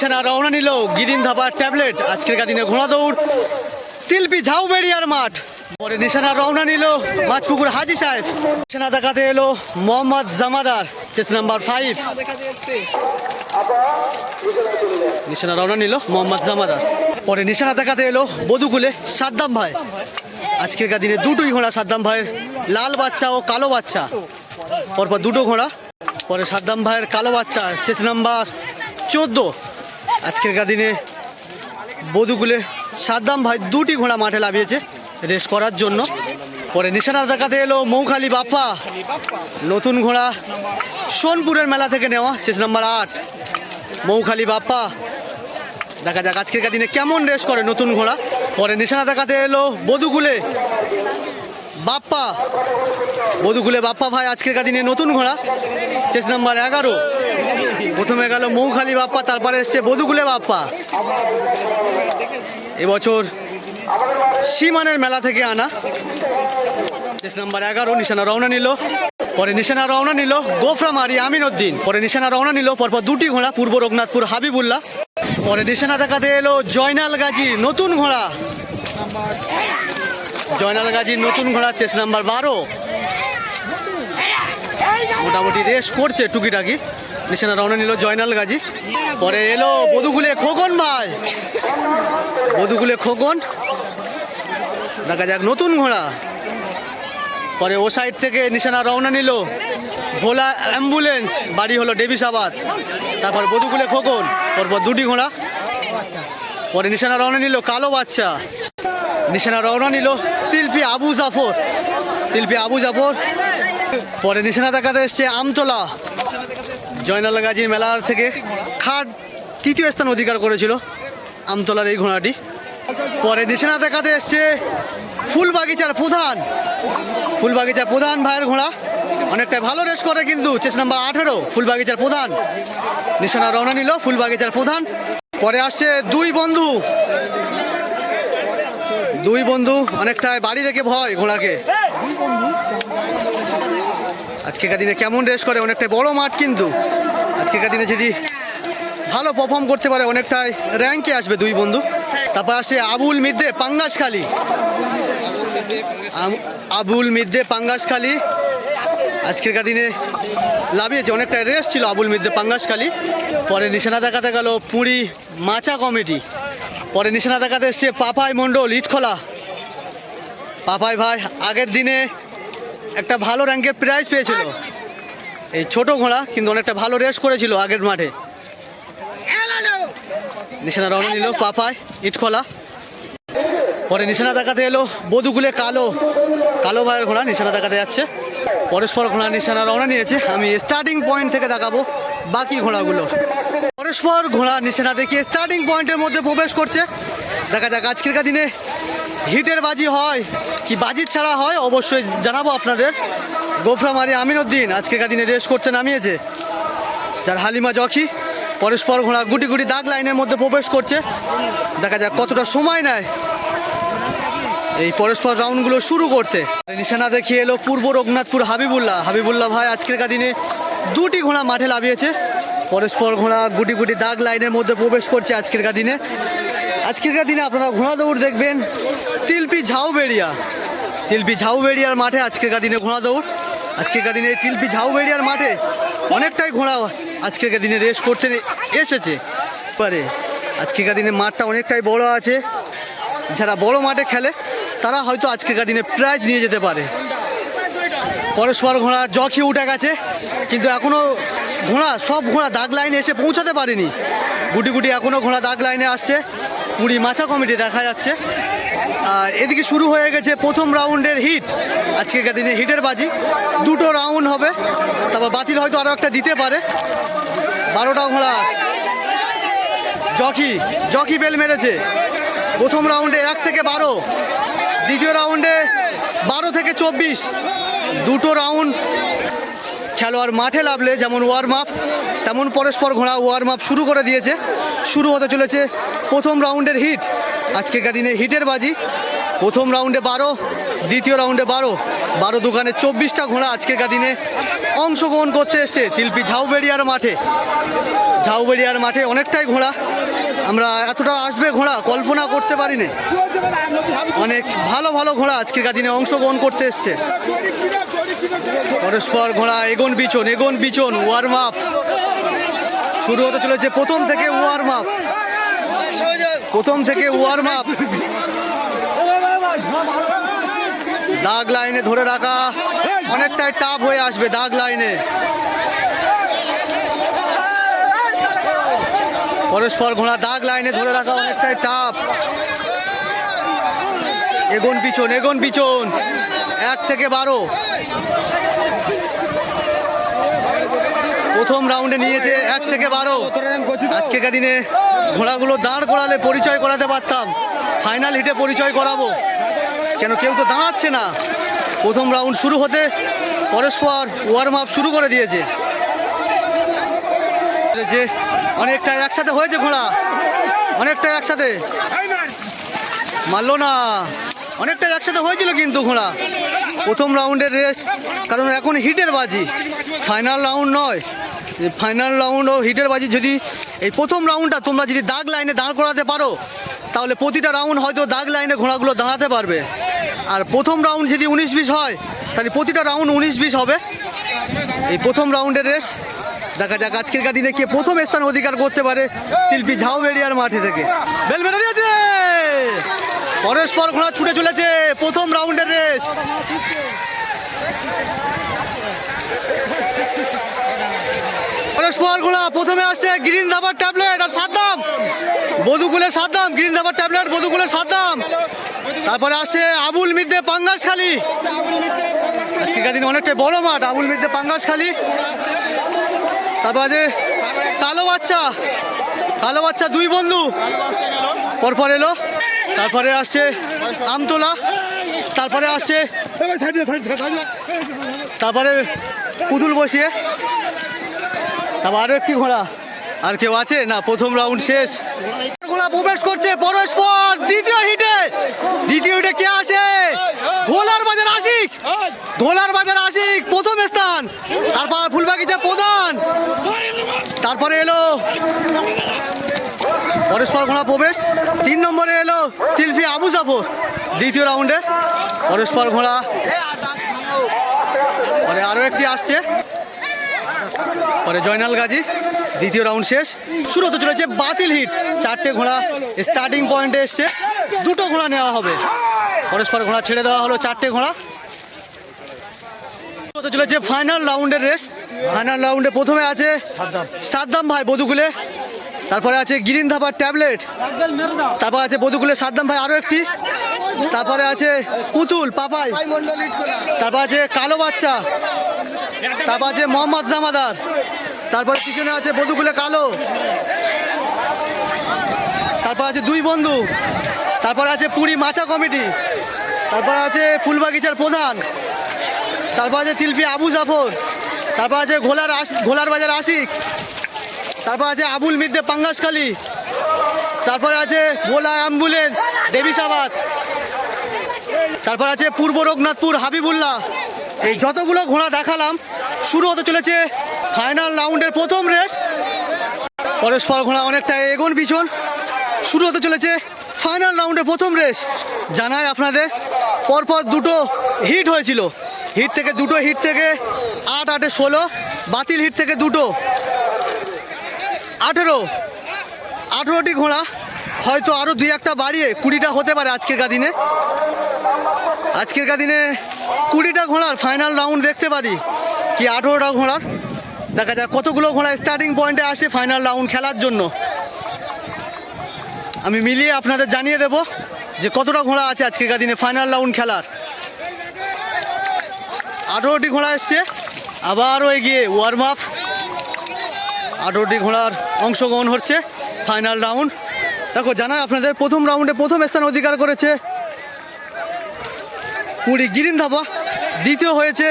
নিশানা রওনা নিল গিরিন ধাবার ট্যাবলেট। আজকের দিনে ঘোড়া দৌড় তিলপি ঝাউবেড়িয়ার মাঠ। পরে নিশানা রওনা নিল মাছপুকুর হাজি সাহেব। নিশানা দেখাতে এলো Mohammad Jamadar, chest number five. নিশানা রওনা নিল মোহাম্মদ জামাদার। পরে নিশানা দেখাতে এলো বধুকুলে সাদ্দাম ভাই। আজকের দিনে দুটোই ঘোড়া সাদ্দাম ভাইয়ের লাল বাচ্চা ও কালো বাচ্চা। পরপর দুটো ঘোড়া, পরে সাদ্দাম ভাইয়ের কালো বাচ্চা, চেস নাম্বার চোদ্দ। আজকের দিনে বধুকুলে সাদ্দাম ভাই দুটি ঘোড়া মাঠে লাভিয়েছে রেস করার জন্য। পরে নিশানা দেখাতে এলো মৌখালি বাপ্পা। নতুন ঘোড়া সোনপুরের মেলা থেকে নেওয়া চেস নাম্বার আট, মৌখালি বাপ্পা। দেখা যাক আজকের দিনে কেমন রেস করে নতুন ঘোড়া। পরে নিশানা দেখাতে এলো বধুকুলে বাপ্পা। বধুকুলে বাপ্পা ভাই আজকের দিনে নতুন ঘোড়া চেস নাম্বার এগারো প্রথমে গেল মৌখালি বাপ্পা, তারপরে এসছে বধুকুলে বাপ্পা। এবছর সীমানের মেলা থেকে আনা। চেস নাম্বার এগারো, নিশানা রওনা নিল। পরে নিশানা রওনা নিল গোফরা মারি আমিন উদ্দিন। পরে নিশানা রওনা নিল পরপর দুটি ঘোড়া, পূর্ব রঘুনাথপুর হাবিবুল্লাহ। পরে নিশানা দেখাতে এলো জয়নাল গাজী নতুন ঘোড়া। জয়নাল গাজীর নতুন ঘোড়া চেস নাম্বার বারো। মোটামুটি রেস করছে টুকিটাকি। নিশানা রওনা নিল জয়নাল গাজী। পরে এলো বধুগুলে খোকন ভাই বধুগুলে খোকন। দেখা যাক নতুন ঘোড়া। পরে ও সাইড থেকে নিশানা রওনা নিল। ভোলা অ্যাম্বুলেন্স। বাড়ি হলো ডেভিসাবাদ তারপর বধুগুলে খোকন। পরপর দুটি ঘোড়া। পরে নিশানা রওনা নিল কালো বাচ্চা। নিশানা রওনা নিল তিলফি আবু জাফর। তিলফি আবু জাফর। পরে নিশানা দেখাতে এসছে আমতলা। জয়নাল গাজী মেলার থেকে খাট তৃতীয় স্থান অধিকার করেছিল আমতলার এই ঘোড়াটি। পরে নিশানা দেখাতে এসছে ফুল বাগিচার প্রধান। ফুল বাগিচার প্রধান ভাইয়ের ঘোড়া। অনেকটা ভালো রেস করে কিন্তু চেস নাম্বার আঠেরো ফুল বাগিচার প্রধান। নিশানা রওনা নিল ফুল বাগিচার প্রধান। পরে আসছে দুই বন্ধু। দুই বন্ধু অনেকটা বাড়ি থেকে ভয় ঘোড়াকে। আজকেকার দিনে কেমন রেস করে? অনেকটাই বড় মাঠ কিন্তু। আজকেকার দিনে যদি ভালো পারফর্ম করতে পারে, অনেকটাই র্যাঙ্কে আসবে দুই বন্ধু। তারপর আসছে আবুল মিদ্দে পাঙ্গাসখালি আবুল মিদ্দে পাঙ্গাসখালি আজকেরকার দিনে লাভিয়েছে অনেকটা রেস ছিল আবুল মিদ্দে পাঙ্গাসখালি পরে নিশানা দেখাতে গেল পুরী মাচা কমিটি। পরে নিশানা দেখাতে এসছে পাপাই মণ্ডল, ইটখোলা। পাপাই ভাই, আগের দিনে একটা ভালো র্যাঙ্কের প্রাইজ পেয়েছিল। এই ছোট ঘোড়া কিন্তু অনেকটা ভালো রেস করেছিল আগের মাঠে। নিশানা রওনা নিল পাপায়, ইটখোলা। পরে নিশানা দেখাতে এলো বধুগুলে কালো কালো ভাইয়ের ঘোড়া নিশানা দেখাতে যাচ্ছে। পরস্পর ঘোড়া নিশানা রওনা নিয়েছে। আমি স্টার্টিং পয়েন্ট থেকে দেখাবো বাকি ঘোড়াগুলো। পরস্পর ঘোড়া নিশানা দেখিয়ে স্টার্টিং পয়েন্টের মধ্যে প্রবেশ করছে। দেখা যাক আজকের দিনে হিটের বাজি হয় কি বাজির ছাড়া হয়, অবশ্যই জানাব আপনাদের। গোফরামারি আমিনুদ্দিন আজকের দিনে রেস করতে নামিয়েছে। যার হালিমা জখি পরস্পর ঘোড়া গুটি গুটি দাগ লাইনের মধ্যে প্রবেশ করছে। দেখা যাক কতটা সময় নেয় এই পরস্পর রাউন্ডগুলো শুরু করতে। নিশানা দেখিয়ে এলো পূর্ব রঘুনাথপুর হাবিবুল্লাহ। হাবিবুল্লাহ ভাই আজকের দিনে দুটি ঘোড়া মাঠে লাভিয়েছে পরস্পর ঘোড়া গুটি গুটি দাগ লাইনের মধ্যে প্রবেশ করছে আজকের দিনে। আজকের দিনে আপনারা ঘোড়া দৌড় দেখবেন, তিলপি ঝাউবেড়িয়া। তিলপি ঝাউবেড়িয়ার মাঠে আজকের দিনে ঘোড়া দৌড়। আজকের দিনে তিলপি ঝাউবেড়িয়ার মাঠে অনেকটাই ঘোড়া আজকের দিনে রেস করতে এসেছে পারে। আজকের দিনে মাঠটা অনেকটাই বড় আছে। যারা বড় মাঠে খেলে, তারা হয়তো আজকের দিনে প্রাইজ নিয়ে যেতে পারে। পরস্পর ঘোড়া জখি উঠে গেছে, কিন্তু এখনও ঘোড়া, সব ঘোড়া দাগ লাইনে এসে পৌঁছাতে পারেনি। গুটি গুটি এখনও ঘোড়া দাগ লাইনে আসছে। পুরী মাছা কমিটি দেখা যাচ্ছে। এদিকে শুরু হয়ে গেছে প্রথম রাউন্ডের হিট। আজকের দিনে হিটের বাজি। দুটো রাউন্ড হবে। তারপর বাতিল হয়তো আরও একটা দিতে পারে। বারোটা ঘোড়া। জকি জকি বেল মেরেছে। প্রথম রাউন্ডে এক থেকে বারো। দ্বিতীয় রাউন্ডে বারো থেকে চব্বিশ। দুটো রাউন্ড। খেলোয়াড় মাঠে লাভলে যেমন ওয়ার্ম আপ তেমন পরস্পর ঘোড়া ওয়ার্ম আপ শুরু করে দিয়েছে। শুরু হতে চলেছে প্রথম রাউন্ডের হিট। আজকের দিনে হিটের বাজি। প্রথম রাউন্ডে বারো, দ্বিতীয় রাউন্ডে বারো। বারো দোকানে চব্বিশটা ঘোড়া আজকের দিনে অংশগ্রহণ করতে এসছে তিলপি ঝাউবেড়িয়ার মাঠে। ঝাউবেড়িয়ার মাঠে অনেকটাই ঘোড়া। আমরা এতটা আসবে ঘোড়া কল্পনা করতে পারিনি। অনেক ভালো ভালো ঘোড়া আজকের দিনে অংশগ্রহণ করতে এসছে। পরস্পর ঘোড়া এগোন বিচন এগোন বিচন ওয়ার্ম আপ শুরু হতে চলেছে প্রথম থেকে ওয়ার্ম আপ প্রথম থেকে ওয়ার্ম আপ দাগ লাইনে ধরে রাখা। অনেকটাই টাফ হয়ে আসবে দাগ লাইনে। পরস্পর ঘোড়া দাগ লাইনে ধরে রাখা অনেকটাই টাফ এগোন পিছন এগোন পিছন। এক থেকে বারো। প্রথম রাউন্ডে নিয়েছে এক থেকে বারো। আজকেকার দিনে ঘোড়াগুলো দাঁড় করালে পরিচয় করাতে পারতাম। ফাইনাল হিটে পরিচয় করাবো। কেন কেউ তো দাঁড়াচ্ছে না। প্রথম রাউন্ড শুরু হতে পরস্পর ওয়ার্ম আপ শুরু করে দিয়েছে। যে অনেকটা একসাথে হয়েছে ঘোড়া। অনেকটা একসাথে। মারলো না। অনেকটা একসাথে হয়েছিল কিন্তু ঘোড়া। প্রথম রাউন্ডের রেস কারণ এখন হিটের বাজি। ফাইনাল রাউন্ড নয়। ফাইনাল রাউন্ড ও হিটের বাজি যদি এই প্রথম রাউন্ডটা তোমরা যদি দাগ লাইনে দাঁড় করাতে পারো, তাহলে প্রতিটা রাউন্ড হয়তো দাগ লাইনে ঘোড়াগুলো দাঁড়াতে পারবে। আর প্রথম রাউন্ড যদি উনিশ বিশ হয়, তাহলে প্রতিটা রাউন্ড উনিশ বিশ হবে। এই প্রথম রাউন্ডের রেস দেখা যাক আজকের দিনে কে প্রথম স্থান অধিকার করতে পারে শিল্পী ঝাউবেড়িয়ার মাঠে থেকে। বেল মেরে দিয়েছে! পরস্পর ঘোড়া ছুটে চলেছে প্রথম রাউন্ডের রেস পরস্পর ঘোড়া প্রথমে আসছে গ্রিন দাবার ট্যাবলেট আর সাদ্দাম। বধুকুলের সাদ্দাম, গ্রিন দাবার ট্যাবলেট বধুকুলের সাদ্দাম। তারপরে আসছে আবুল মিদ্দে পাঙ্গাসখালি আজকের দিনে অনেকটা বড় মাঠ, আবুল মিদ্দে পাঙ্গাসখালি তারপর আছে কালো বাচ্চা। কালো বাচ্চা দুই বন্ধু। পরপর এলো। তারপরে আসছে আমতলা। তারপরে আসছে তারপরে পুতুল বসিয়ে তারপর আরও একটি ঘোড়া। আর কেউ আছে? না, প্রথম রাউন্ড শেষ। ঘোড়া প্রবেশ করছে পরস্পর দ্বিতীয় হিটে। দ্বিতীয় হিটে কে আসে? ঘোলার বাজার আশিক। ঘোলার বাজার আশিক, প্রথম স্থান। তারপর ফুলবাগিচা প্রধান। তারপরে এলো পরস্পর ঘোড়া প্রবেশ। তিন নম্বরে এলো তিলফি আবু জাফর। দ্বিতীয় রাউন্ডে পরস্পর ঘোড়া। পরে আরও একটি আসছে। পরে জয়নাল গাজী, দ্বিতীয় রাউন্ড শেষ। শুরু হতে চলেছে বাতিল হিট। চারটে ঘোড়া স্টার্টিং পয়েন্টে এসছে। দুটো ঘোড়া নেওয়া হবে। পরস্পর ঘোড়া ছেড়ে দেওয়া হলো চারটে ঘোড়া। চলেছে ফাইনাল রাউন্ডের রেস ফাইনাল রাউন্ডে প্রথমে আছে সাদ্দাম ভাই বধুকুলে তারপরে আছে গিরিন ধাবার ট্যাবলেট। তারপর আছে বধুকুলে সাদ্দাম ভাই আরও একটি। তারপরে আছে পুতুল, পাপাই। তারপর আছে কালো বাচ্চা। তারপর আছে মোহাম্মদ জামাদার। তারপর পিছনে আছে বধুকুলে কালো। তারপর আছে দুই বন্ধু। তারপর আছে পুরী মাচা কমিটি। তারপর আছে ফুলবাগিচার প্রধান। তারপর আছে তিলফি আবু জাফর। তারপর আছে ঘোলার ঘোলার বাজার আশিক। তারপর আছে আবুল মিদ্দে পাঙ্গাসখালি তারপর আছে ভোলা অ্যাম্বুলেন্স দেবিসাবাদ তারপর আছে পূর্ব রঘুনাথপুর হাবিবুল্লাহ। এই যতগুলো ঘোড়া দেখালাম শুরু হতে চলেছে ফাইনাল রাউন্ডের প্রথম রেস। পরস্পর ঘোড়া অনেকটা এগোন পিছন। শুরু হতে চলেছে ফাইনাল রাউন্ডের প্রথম রেস। জানাই আপনাদের, পরপর দুটো হিট হয়েছিল। হিট থেকে দুটো, হিট থেকে আট, আটে ষোলো, বাতিল হিট থেকে দুটো। আঠেরো, আঠেরোটি ঘোড়া, হয়তো আরও দুই একটা বাড়িয়ে কুড়িটা হতে পারে আজকের দিনে। আজকের দিনে কুড়িটা ঘোড়ার ফাইনাল রাউন্ড দেখতে পারি। কি আঠেরোটা ঘোড়ার দেখা যাক কতগুলো ঘোড়া স্টার্টিং পয়েন্টে আসে ফাইনাল রাউন্ড খেলার জন্য। আমি মিলিয়ে আপনাদের জানিয়ে দেব যে কতটা ঘোড়া আছে আজকের দিনে ফাইনাল রাউন্ড খেলার। আঠেরোটি ঘোড়া এসছে, আবারও এগিয়ে ওয়ার্ম আপ আঠেরোটি ঘোড়ার অংশগ্রহণ হচ্ছে ফাইনাল রাউন্ড দেখো, জানাই আপনাদের, প্রথম রাউন্ডে প্রথম স্থান অধিকার করেছে পুরী গিরিন দ্বিতীয় হয়েছে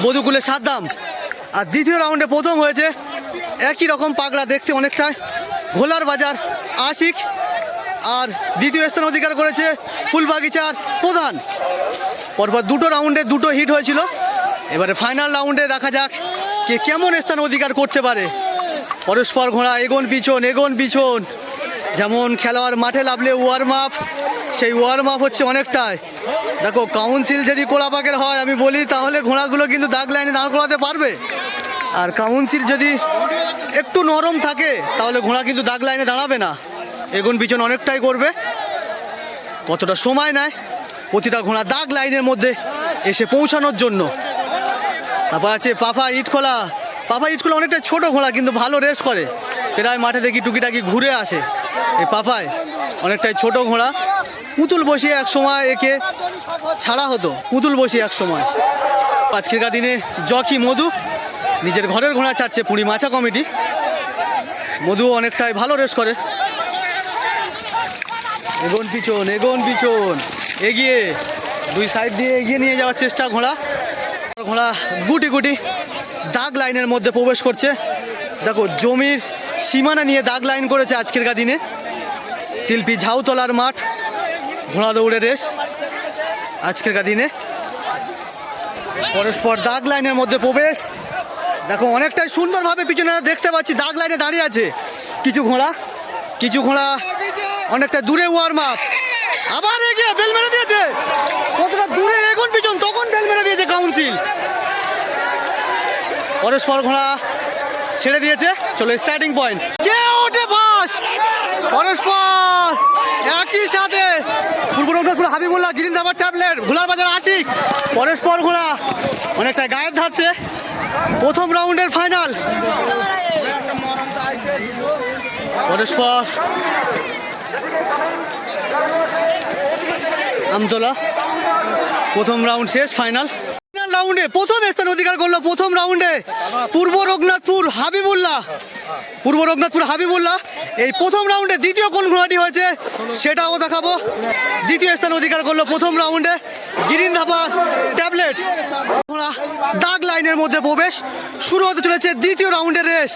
বধুকুলে সাদ্দাম আর দ্বিতীয় রাউন্ডে প্রথম হয়েছে। একই রকম পাগড়া দেখতে অনেকটাই। ঘোলার বাজার, আশিক। আর দ্বিতীয় স্থান অধিকার করেছে ফুলবাগিচার প্রধান। পরপর দুটো রাউন্ডে দুটো হিট হয়েছিল। এবারে ফাইনাল রাউন্ডে দেখা যাক কে কেমন স্থান অধিকার করতে পারে। পরস্পর ঘোড়া, এগোন পিছন এগোন পিছন। যেমন খেলোয়াড় মাঠে লাভলে ওয়ার্ম আপ সেই ওয়ার্ম আপ হচ্ছে অনেকটাই। দেখো কাউন্সিল যদি কোলাপাকের হয়, আমি বলি, তাহলে ঘোড়াগুলো কিন্তু দাগ লাইনে দাঁড় করাতে পারবে। আর কাউন্সিল যদি একটু নরম থাকে, তাহলে ঘোড়া কিন্তু দাগ লাইনে দাঁড়াবে না। এগুন পিছন অনেকটাই করবে। কতটা সময় নেয়, প্রতিটা ঘোড়া দাগ লাইনের মধ্যে এসে পৌঁছানোর জন্য। তারপর আছে পাফা ইটখোলা। পাফা ইটখোলা অনেকটা ছোট ঘোড়া, কিন্তু ভালো রেস করে। প্রায় মাঠে দেখি টুকিটাকি ঘুরে আসে। এই পাফায় অনেকটাই ছোট ঘোড়া। পুতুল বসিয়ে এক সময় একে ছাড়া হতো, পুতুল বসিয়ে এক সময়। আজকেরকার দিনে জকি মধু, নিজের ঘরের ঘোড়া ছাড়ছে পুরী মাছা কমিটি। মধু অনেকটাই ভালো রেস করে। এগোন পিছন এগোন পিছন, এগিয়ে, দুই সাইড দিয়ে এগিয়ে নিয়ে যাওয়ার চেষ্টা ঘোড়া। ঘোড়া গুটি গুটি দাগ লাইনের মধ্যে প্রবেশ করছে। দেখো, জমির সীমানা নিয়ে দাগ লাইন করেছে আজকের দিনে। তিলপি ঝাউতলার মাঠ, ঘোড়া দৌড়ে রেস আজকের দিনে। পরস্পর দাগ লাইনের মধ্যে প্রবেশ। দেখো, অনেকটাই সুন্দরভাবে পিছনে দেখতে পাচ্ছি, দাগ লাইনে দাঁড়িয়ে আছে কিছু ঘোড়া। কিছু ঘোড়া অনেকটা দূরে ওয়ার্ম আপ। আবার এগিয়ে বেল মেরে দিয়েছে। কতটা দূরে এখন পিছন, তখন বেল মেরে দিয়েছে কাউন্সিল। পরস্পর ঘোড়া ছেড়ে দিয়েছে। চলো স্টার্টিং পয়েন্ট কে ওঠে বাস পরস্পর। একই সাথে। হাবিবুল্লাহ গিরিন দাবার ট্যাবলেট ঘোলার বাজার আশিক। পরস্পর ঘোড়া। অনেকটা গায়ের ধারছে প্রথম রাউন্ডের ফাইনাল পরস্পর। আমতলা। প্রথম রাউন্ড শেষ ফাইনাল রাউন্ডে প্রথম স্থান অধিকার করল প্রথম রাউন্ডে পূর্ব রঘুনাথপুর হাবিবুল্লাহ। পূর্ব রঘুনাথপুর হাবিবুল্লাহ। এই প্রথম রাউন্ডে দ্বিতীয় কোন ঘোড়াটি হয়েছে সেটাও দেখাবো। দ্বিতীয় স্থান অধিকার করল প্রথম রাউন্ডে গিরিন ধাপার ট্যাবলেট। ঘোড়া দাগ লাইনের মধ্যে প্রবেশ। শুরু হতে চলেছে দ্বিতীয় রাউন্ডের রেস।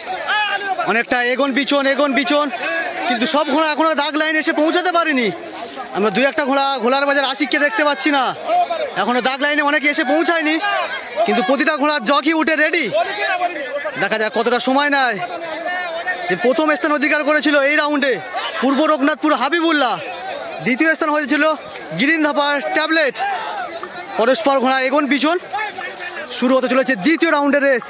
অনেকটা এগোন বিচন এগোন পিছন কিন্তু সব ঘোড়া এখনও দাগ লাইন এসে পৌঁছাতে পারেনি। আমরা দুই একটা ঘোড়া, ঘোড়ার বাজার আশিককে দেখতে পাচ্ছি না। এখনও দাগ লাইনে অনেকে এসে পৌঁছায়নি, কিন্তু প্রতিটা ঘোড়ার জকি উঠে রেডি দেখা যাক কতটা সময় নেয়। যে প্রথম স্থান অধিকার করেছিল এই রাউন্ডে পূর্ব রঘুনাথপুর হাবিবুল্লাহ। দ্বিতীয় স্থান হয়েছিল গিরিন ধাপার ট্যাবলেট। পরস্পর ঘোড়া এগোন পিছন। শুরু হতে চলেছে দ্বিতীয় রাউন্ডের race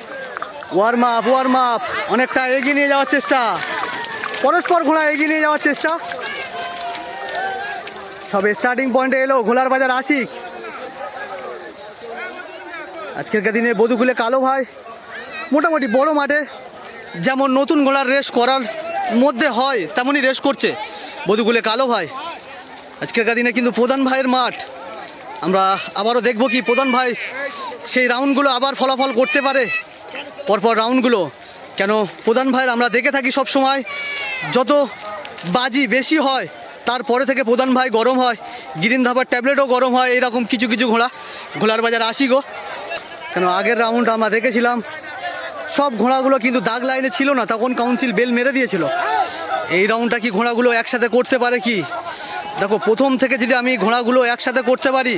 warm up warm up অনেকটা এগিয়ে নিয়ে যাওয়ার চেষ্টা। পরস্পর ঘোড়া এগিয়ে নিয়ে যাওয়ার চেষ্টা। সবে স্টার্টিং পয়েন্টে এলো ঘোলার বাজার আশিক। আজকের দিনে বধুকুলে কালো ভাই। মোটামুটি বড় মাঠে যেমন নতুন ঘোড়ার রেস করার মধ্যে হয়, তেমনই রেস করছে। বধুকুলে কালো ভাই। আজকের দিনে কিন্তু প্রধান ভাইয়ের মাঠ। আমরা আবারও দেখব কি প্রধান ভাই সেই রাউন্ডগুলো আবার ফলাফল করতে পারে। পরপর রাউন্ডগুলো কেন প্রধান ভাইয়ের আমরা দেখে থাকি সব সময় যত বাজি বেশি হয় তারপরে থেকে প্রধান ভাই গরম হয়, গিরিন ধাবার ট্যাবলেটও গরম হয় এরকম কিছু কিছু ঘোড়া, ঘোড়ার বাজার আসি গো। কেন, আগের রাউন্ড আমরা দেখেছিলাম, সব ঘোড়াগুলো কিন্তু দাগ লাইনে ছিল না, তখন কাউন্সিল বেল মেরে দিয়েছিল। এই রাউন্ডটা কি ঘোড়াগুলো একসাথে করতে পারে কি? দেখো, প্রথম থেকে যদি আমি ঘোড়াগুলো একসাথে করতে পারি,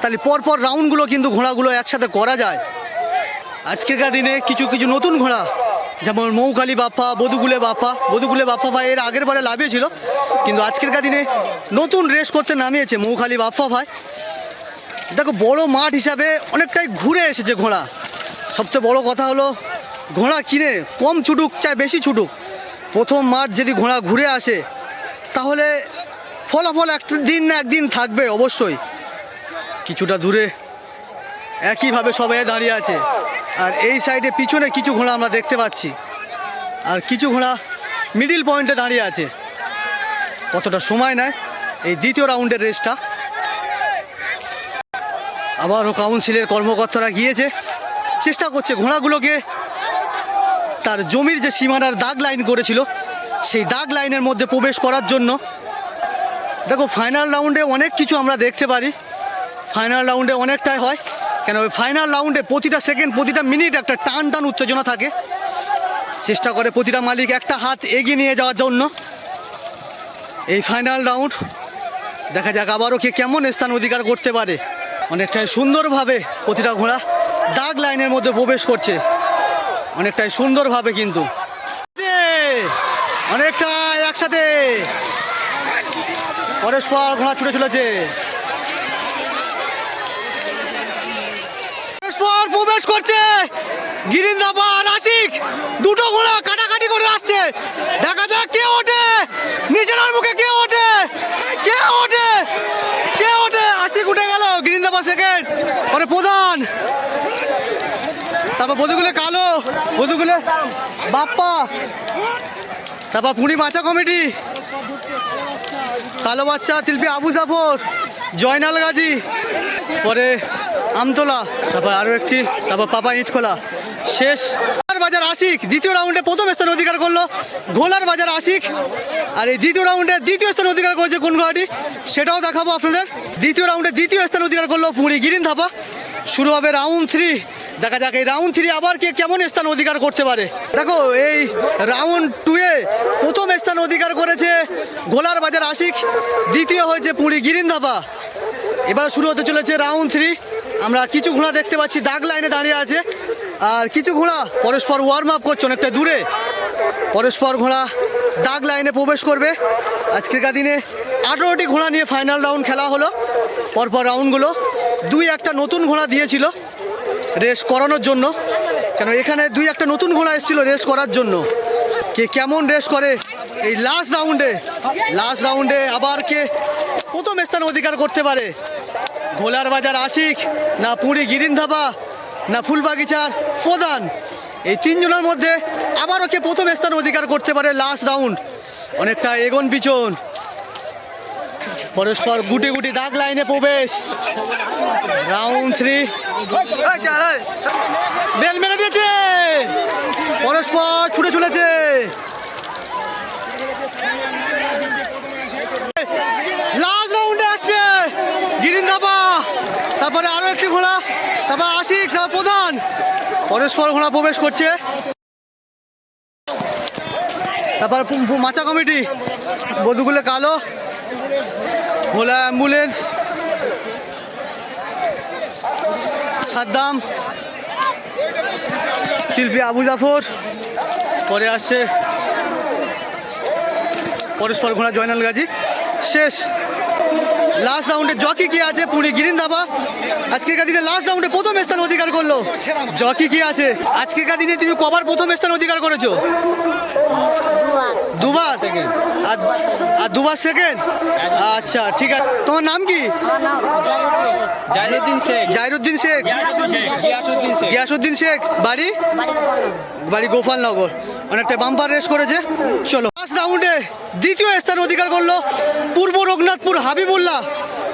তাহলে পরপর রাউন্ডগুলো কিন্তু ঘোড়াগুলো একসাথে করা যায়। আজকেরকার দিনে কিছু কিছু নতুন ঘোড়া যেমন মৌকালি বাপ্পা বধুগুলে বাপ্পা। বধুগুলে বাপ্পা ভাই এর আগের বারে লাভিয়েছিল কিন্তু আজকেরকার দিনে নতুন রেস করতে নামিয়েছে মৌখালি বাপ্পা ভাই। দেখো বড় মাঠ হিসাবে অনেকটাই ঘুরে এসেছে ঘোড়া। সবচেয়ে বড় কথা হলো, ঘোড়া কিনে কম ছুটুক চাই বেশি ছুটুক। প্রথম মাঠ যদি ঘোড়া ঘুরে আসে, তাহলে ফলাফল একটা দিন না একদিন থাকবে অবশ্যই। কিছুটা দূরে একইভাবে সবাই দাঁড়িয়ে আছে। আর এই সাইডে পিছনে কিছু ঘোড়া আমরা দেখতে পাচ্ছি। আর কিছু ঘোড়া মিডিল পয়েন্টে দাঁড়িয়ে আছে। কতটা সময় নেয় এই দ্বিতীয় রাউন্ডের রেসটা। আবারও কাউন্সিলের কর্মকর্তারা গিয়েছে। চেষ্টা করছে ঘোড়াগুলোকে তার জমির যে সীমানার দাগ লাইন করেছিল, সেই দাগ লাইনের মধ্যে প্রবেশ করার জন্য। দেখো ফাইনাল রাউন্ডে অনেক কিছু আমরা দেখতে পারি। ফাইনাল রাউন্ডে অনেকটাই হয়। কেন ওই ফাইনাল রাউন্ডে প্রতিটা সেকেন্ড প্রতিটা মিনিট একটা টান টান উত্তেজনা থাকে। চেষ্টা করে প্রতিটা মালিক একটা হাত এগিয়ে নিয়ে যাওয়ার জন্য। এই ফাইনাল রাউন্ড দেখা যাক আবারও কে কেমন স্থান অধিকার করতে পারে। অনেকটাই সুন্দরভাবে প্রতিটা ঘোড়া দাগ লাইনের মধ্যে প্রবেশ করছে। অনেকটাই সুন্দরভাবে কিন্তু। যে অনেকটা একসাথে। পরস্পর ঘোড়া ছুটে চলেছে পরস্পর প্রবেশ করছে। গিরিন্দাবা নাসিক দুটো ঘোড়া কাটাকাটি করে আসছে। দেখা যাক কে ওঠে। নিচের মুখে কে ওঠে? কে ওঠে? কে ওঠে? আশিক উঠে গেল গিরিন্দাবা সেকেন্ড পরে প্রধান। তারপর বধুগুলো কালো, বধুগুলো বাপ্পা। তারপর পুরি মাচা কমিটি। কালো বাচ্চা, তিলপি আবু জাফর, জয়নাল গাজী। পরে আমতলা, তারপর আরও একটি, তারপর পাপা ইটখোলা শেষ। বাজার আশিক, দ্বিতীয় রাউন্ডে প্রথম স্থান অধিকার করল। ঘোলার বাজার আশিক। আর এই দ্বিতীয় রাউন্ডে দ্বিতীয় স্থান অধিকার করেছে কোন ঘোড়াটি সেটাও দেখাবো আপনাদের। দ্বিতীয় রাউন্ডে দ্বিতীয় স্থান অধিকার করল পুরী গিরিন ধাপা শুরু হবে রাউন্ড থ্রি। দেখা যাক এই রাউন্ড থ্রি আবার কে কেমন স্থান অধিকার করতে পারে। দেখো, এই রাউন্ড টুয়ে প্রথম স্থান অধিকার করেছে ঘোলার বাজার আশিক। দ্বিতীয় হয়েছে পুরী গিরিন ধাপা এবার শুরু হতে চলেছে রাউন্ড থ্রি। আমরা কিছু ঘোড়া দেখতে পাচ্ছি, দাগ লাইনে দাঁড়িয়ে আছে। আর কিছু ঘোড়া পরস্পর ওয়ার্ম আপ করছে, অনেকটা দূরে। পরস্পর ঘোড়া দাগ লাইনে প্রবেশ করবে। আজকেরকার দিনে আঠেরোটি ঘোড়া নিয়ে ফাইনাল রাউন্ড খেলা হলো। পরপর রাউন্ডগুলো দুই একটা নতুন ঘোড়া দিয়েছিল রেস করানোর জন্য। কেন এখানে দুই একটা নতুন ঘোড়া এসেছিল রেস করার জন্য। কে কেমন রেস করে এই লাস্ট রাউন্ডে লাস্ট রাউন্ডে আবার কে প্রথম স্থান অধিকার করতে পারে? ঘোলার বাজার আশিক, না পুরী গিরিন ধাবা না ফুলবাগিচার প্রধান। এই তিনজনের মধ্যে আবারও কে প্রথম স্থান অধিকার করতে পারে লাস্ট রাউন্ড অনেকটা এগোন পিছন। পরস্পর গুটি গুটি দাগ লাইনে প্রবেশ। রাউন্ড থ্রি বেল মেরে দিয়েছে! পরস্পর ছুটে চলেছে লাস্ট রাউন্ডে আসছে গিরিন ধাপা তারপরে আরও একটি ঘোড়া। তারপর আশিক, তারপর প্রধান। পরস্পর ঘোড়া প্রবেশ করছে। তারপর মাচা কমিটি। বধুগুলো কালো। ভোলা অ্যাম্বুলেন্স। সাদ্দাম। শিল্পী আবু জাফর। পরে আসছে। পরস্পর ঘোড়া জয়নাল গাজী। শেষ। লাস্ট রাউন্ডে জকি কি আছে? পুরী গিরিন ধাবা আজকের দিনে লাস্ট রাউন্ডে প্রথম স্থান অধিকার করল। জকি কি আছে? আজকের দিনে তুমি কবার প্রথম স্থান অধিকার করেছ? দুবার। আর আর দুবার সেকেন্ড আচ্ছা ঠিক আছে। তোমার নাম কি? জাহিরুদ্দিন শেখ। জাহিরুদ্দিন শেখ। গিয়াসুদ্দিন শেখ। বাড়ি? বাড়ি গোপালনগর। অনেকটা বাম্পার রেস করেছে। চলো ফার্স্ট রাউন্ডে দ্বিতীয় স্থান অধিকার করল পূর্ব রঘুনাথপুর হাবিবুল্লাহ।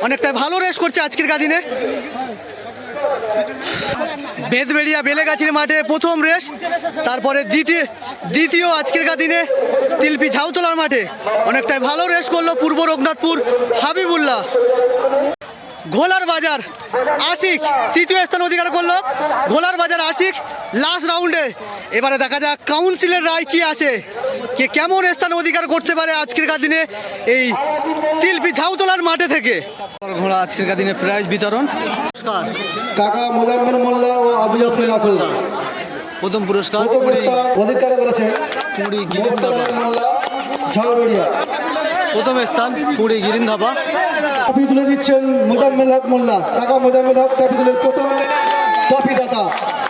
অনেকটা ভালো রেস করছে আজকের কাদিনে বেদবেড়িয়া বেলেগাছির মাঠে প্রথম রেস তারপরে দ্বিতীয় দ্বিতীয় আজকের দিনে তিলপি ঝাউতলার মাঠে। অনেকটাই ভালো রেস করল পূর্ব রঘুনাথপুর হাবিবুল্লাহ। ঘোলার বাজার। আশিক তৃতীয় স্থান অধিকার করল। ঘোলার বাজার আশিক লাস্ট রাউন্ডে এবারে দেখা যাক কাউন্সিলের রায় কি আসে। কে কেমন স্থান অধিকার করতে পারে আজকের দিনে এই তিলপি ঝাউতলার মাঠে থেকে। ঘোড়া আজকের দিনে প্রাইজ বিতরণ। পুরস্কার। কাকা মোজাম্মেল মোল্লা ও আবু আকুল্লা প্রথম পুরস্কার অধিকার করেছেন পুরী মোজাম্মেল মোল্লা প্রথম স্থান পুরী গিরিন ধাবা ট্রফি তুলে দিচ্ছেন মোজাম্মেল হক মোল্লা। কাকা মোজাম্মেল হক ট্রফি তুলে প্রথম ট্রফি দাতা।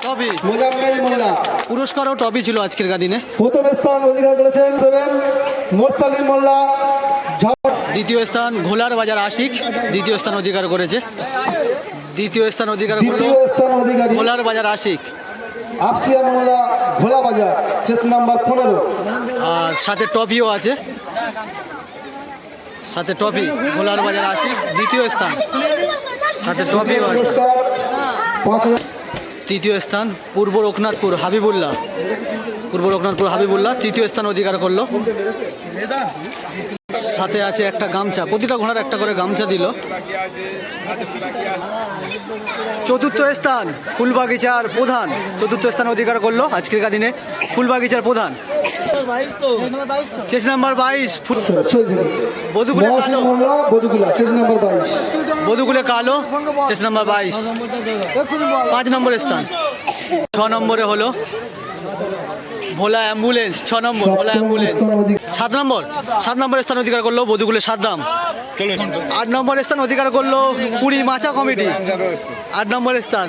টবি মোজাম্মেল মোল্লা। পুরস্কারও টবি ছিল আজকের দিনে প্রথম স্থান অধিকার করেছেন সেভেন মোরসালিম মোল্লা। দ্বিতীয় স্থান ঘোলার বাজার আশিক। দ্বিতীয় স্থান অধিকার করেছে। দ্বিতীয় স্থান অধিকার করল ঘোলার বাজার আশিক। আফসিয়া মোল্লা ঘোলা বাজার চেস নাম্বার পনেরো। আর সাথে ট্রফিও আছে। সাথে টপি ভোলার বাজার আসি দ্বিতীয় স্থান। সাথে হাজার তৃতীয় স্থান পূর্ব রঘুনাথপুর, হাবিবুল্লাহ। পূর্ব রঘুনাথপুর, হাবিবুল্লাহ, তৃতীয় স্থান অধিকার করল। সাথে আছে একটা গামছা, প্রতিটা ঘোড়ার একটা করে গামছা দিল। চতুর্থ স্থান, ফুলবাগিচার প্রধান। চতুর্থ স্থান অধিকার করল আজকের দিনে ফুলবাগিচার প্রধান। চেস নাম্বার বাইশ বধুকুলে কালো। বধুকুলে কালো চেস নাম্বার বাইশ। পাঁচ নম্বর স্থান। ছ নম্বরে হলো ভোলা অ্যাম্বুলেন্স ছ নম্বর ভোলা অ্যাম্বুলেন্স। সাত নম্বর সাত নম্বর স্থান অধিকার করল বধুগুলের সাত দাম। আট নম্বর স্থান অধিকার করল পুরী মাচা কমিটি। আট নম্বর স্থান।